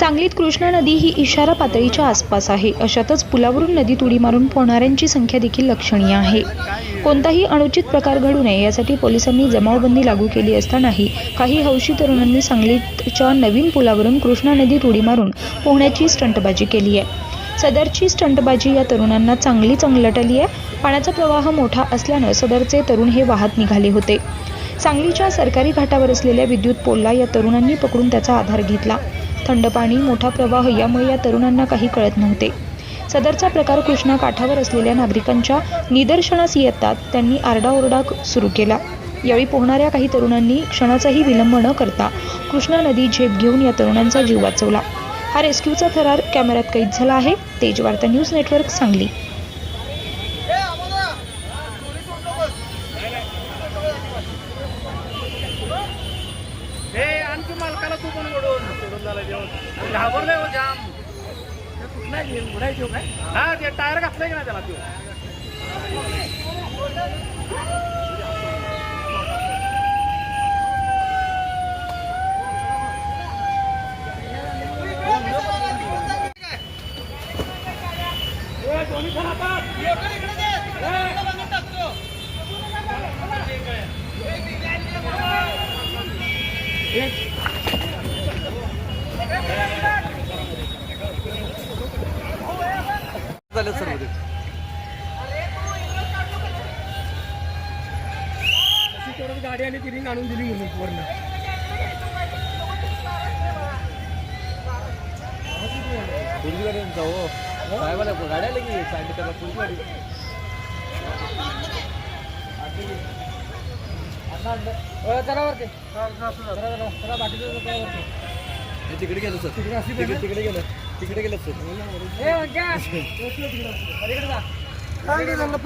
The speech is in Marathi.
सांगलीत कृष्णा नदी ही इशारा पातळीच्या आसपास आहे. अशातच पुलावरून नदीत उडी मारून पोहणाऱ्यांची संख्या देखील लक्षणीय आहे. कोणताही अनुचित प्रकार घडू नये यासाठी पोलिसांनी जमावबंदी लागू केली असतानाही काही हौशी तरुणांनी सांगलीच्या नवीन पुलावरून कृष्णा नदीत उडी मारून पोहण्याची स्टंटबाजी केली आहे. सदरची स्टंटबाजी या तरुणांना चांगली चंगलटली आहे. पाण्याचा प्रवाह मोठा असल्यानं सदरचे तरुण हे वाहत निघाले होते. सांगलीच्या सरकारी घाटावर असलेल्या विद्युत पोलला या तरुणांनी पकडून त्याचा आधार घेतला. थंड पाणी मोठा प्रवाह यामुळे या तरुणांना काही कळत नव्हते. सदरचा प्रकार कृष्णा काठावर असलेल्या नागरिकांच्या निदर्शनास येतात त्यांनी आरडाओरडा सुरू केला. यावेळी पोहणाऱ्या काही तरुणांनी क्षणाचाही विलंब न करता कृष्णा नदी झेप घेऊन या तरुणांचा जीव वाचवला. हा रेस्क्यूचा थरार कॅमेऱ्यात कैद झाला आहे. तेज वार्ता न्यूज नेटवर्क सांगली. मालकाला तू पण ओढून हो जाम. कुठला घेऊन उडाय काय? हा ते टायर घातलंय की ना त्याला तू? दोन्ही झालं सर्व गाडी आणि ती रिंग आणून दिली म्हणून वरनं. पुढची गाडी जाऊ हो. साहेबाला गाडी आली की साईड त्याला पुढची गाडी वरती. चला बाकीचं काय वरती. हे तिकडे गेलं सर. तिकडे तिकडे गेलं. तिकडे गेलं सर.